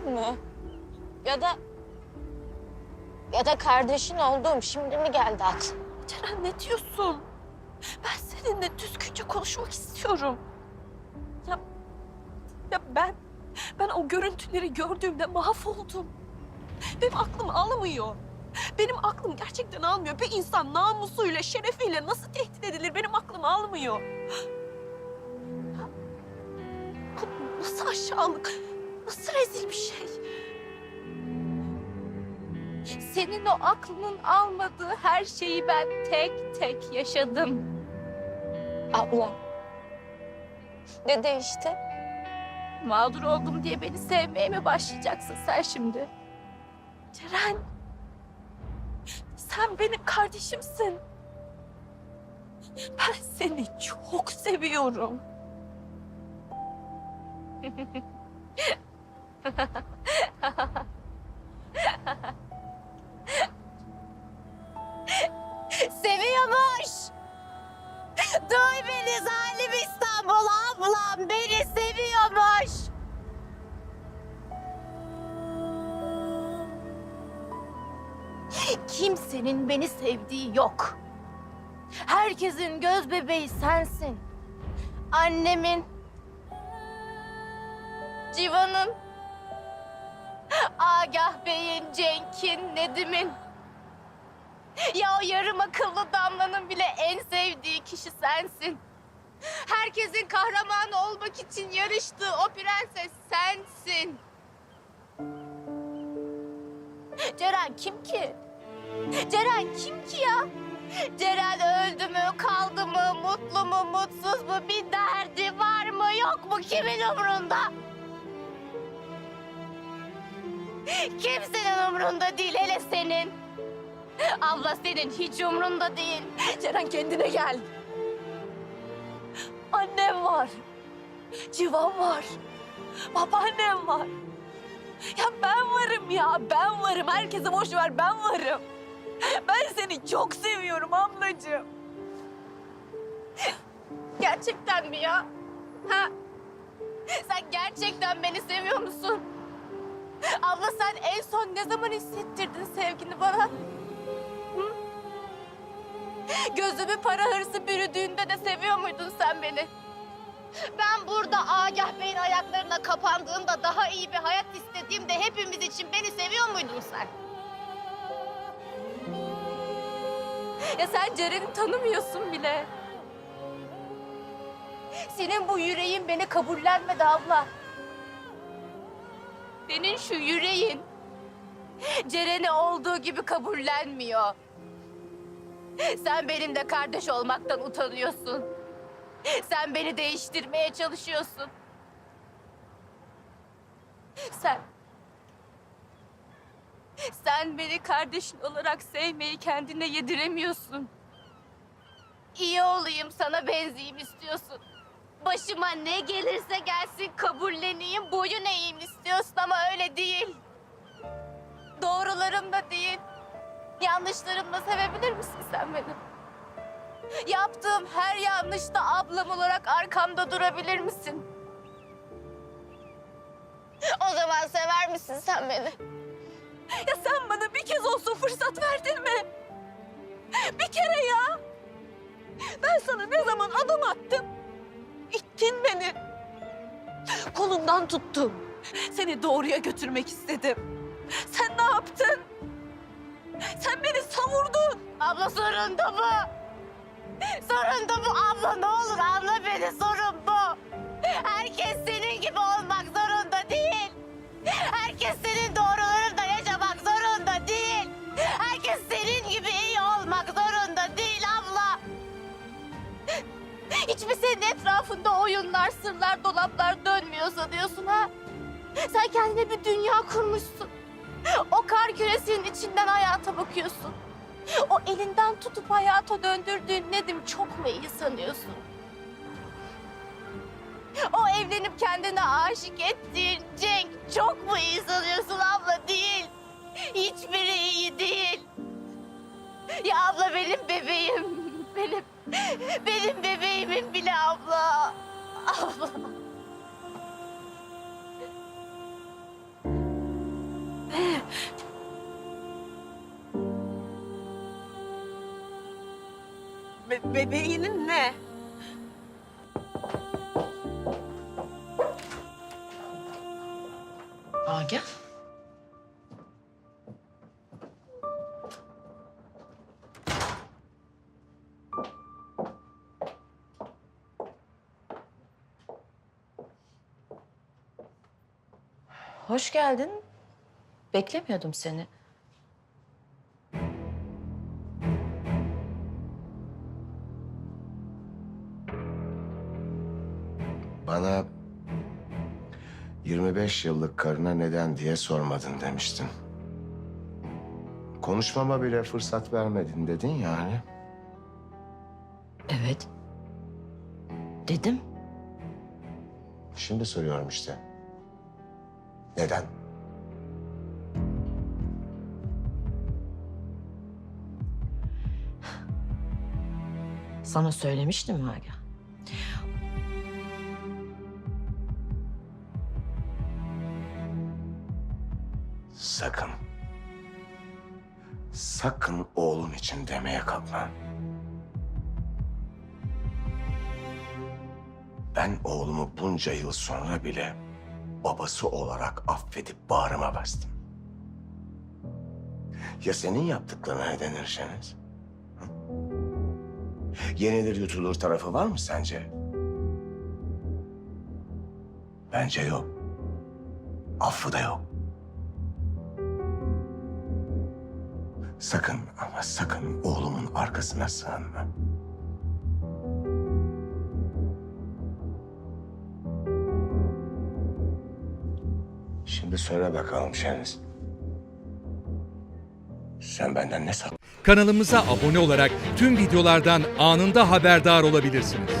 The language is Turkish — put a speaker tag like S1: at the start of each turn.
S1: gördün mü? Ya da... Ya da kardeşin olduğum şimdi mi geldi aklına?
S2: Ceren ne diyorsun? Ben seninle düzgünce konuşmak istiyorum. Ya, ya ben, ben o görüntüleri gördüğümde mahvoldum. Benim aklım almıyor. Benim aklım gerçekten almıyor. Bir insan namusuyla, şerefiyle nasıl tehdit edilir benim aklım almıyor. Nasıl aşağılık, nasıl rezil bir şey. Senin o aklının almadığı her şeyi ben tek tek yaşadım.
S1: Abla. Ne değişti?
S2: Mağdur oldum diye beni sevmeye mi başlayacaksın sen şimdi? Ceren, sen benim kardeşimsin. Ben seni çok seviyorum.
S3: Seviyormuş. Duy beni zalim İstanbul ablam beni seviyormuş. Kimsenin beni sevdiği yok. Herkesin göz bebeği sensin. Annemin, Civan'ın, Agah Bey'in, Cenk'in, Nedim'in. Ya o yarım akıllı Damla'nın bile en sevdiği kişi sensin. Herkesin kahramanı olmak için yarıştığı o prenses sensin. Ceren kim ki? Ceren kim ki ya? Ceren öldü mü, kaldı mı, mutlu mu, mutsuz mu, bir derdi var mı, yok mu, kimin umrunda? Kimsenin umrunda değil, hele senin. Abla senin hiç umrunda değil.
S2: Ceren kendine gel. Annem var. Civan var. Babaannem var. Ya ben varım ya. Ben varım. Herkese boş ver. Ben varım. Ben seni çok seviyorum ablacığım.
S3: Gerçekten mi ya? Ha? Sen gerçekten beni seviyor musun? Abla sen en son ne zaman hissettirdin sevgini bana? Gözümü para hırsı bürüdüğünde de seviyor muydun sen beni? Ben burada Agah Bey'in ayaklarına kapandığımda daha iyi bir hayat istediğimde hepimiz için beni seviyor muydun sen?
S2: Ya sen Ceren'i tanımıyorsun bile.
S3: Senin bu yüreğin beni kabullenmedi abla. Senin şu yüreğin Ceren'i olduğu gibi kabullenmiyor. Sen benimle kardeş olmaktan utanıyorsun. Sen beni değiştirmeye çalışıyorsun. Sen... Sen beni kardeşin olarak sevmeyi kendine yediremiyorsun. İyi olayım, sana benzeyeyim istiyorsun. Başıma ne gelirse gelsin kabulleneyim, boyun eğeyim istiyorsun ama öyle değil. Doğrularımda değil, yanlışlarımla sevebilir misin sen beni? Yaptığım her yanlışta ablam olarak arkamda durabilir misin? O zaman sever misin sen beni?
S2: Ya sen bana bir kez olsun fırsat verdin mi? Bir kere ya. Ben sana ne zaman adım attım? İttin beni. Kolundan tuttum. Seni doğruya götürmek istedim. Sen ne yaptın? Sen beni savurdun.
S3: Abla sorun da bu. Sorun da bu abla ne olur anla beni sorun bu. Herkes senin gibi olmak zorunda değil. Herkes senin doğrularında yaşamak zorunda değil. Herkes senin gibi iyi olmak zorunda değil abla. Hiç mi senin etrafında oyunlar, sırlar, dolaplar dönmüyor sanıyorsun ha? Sen kendine bir dünya kurmuşsun. O kar küresinin içinden hayata bakıyorsun. O elinden tutup hayata döndürdüğün Nedim çok mu iyi sanıyorsun? O evlenip kendine aşık ettiğin Cenk çok mu iyi sanıyorsun abla değil. Hiçbiri iyi değil. Ya abla benim bebeğim.
S2: Be- bebeğinin ne?
S4: Agah. Hoş geldin. Beklemiyordum seni.
S5: Bana 25 yıllık karına neden diye sormadın demiştin. Konuşmama bile fırsat vermedin dedin yani.
S4: Evet. Dedim.
S5: Şimdi soruyorum işte. Neden?
S4: Sana söylemiştim Agah.
S5: Sakın. Sakın oğlum için demeye kalkma. Ben oğlumu bunca yıl sonra bile babası olarak affedip bağrıma bastım. Ya senin yaptıklarına ne denir Şeniz? Yenilir yutulur tarafı var mı sence? Bence yok. Affı da yok. Sakın ama sakın oğlumun arkasına sığınma. Şimdi söyle bakalım Şeniz. Sen benden ne sak?
S6: Kanalımıza abone olarak tüm videolardan anında haberdar olabilirsiniz.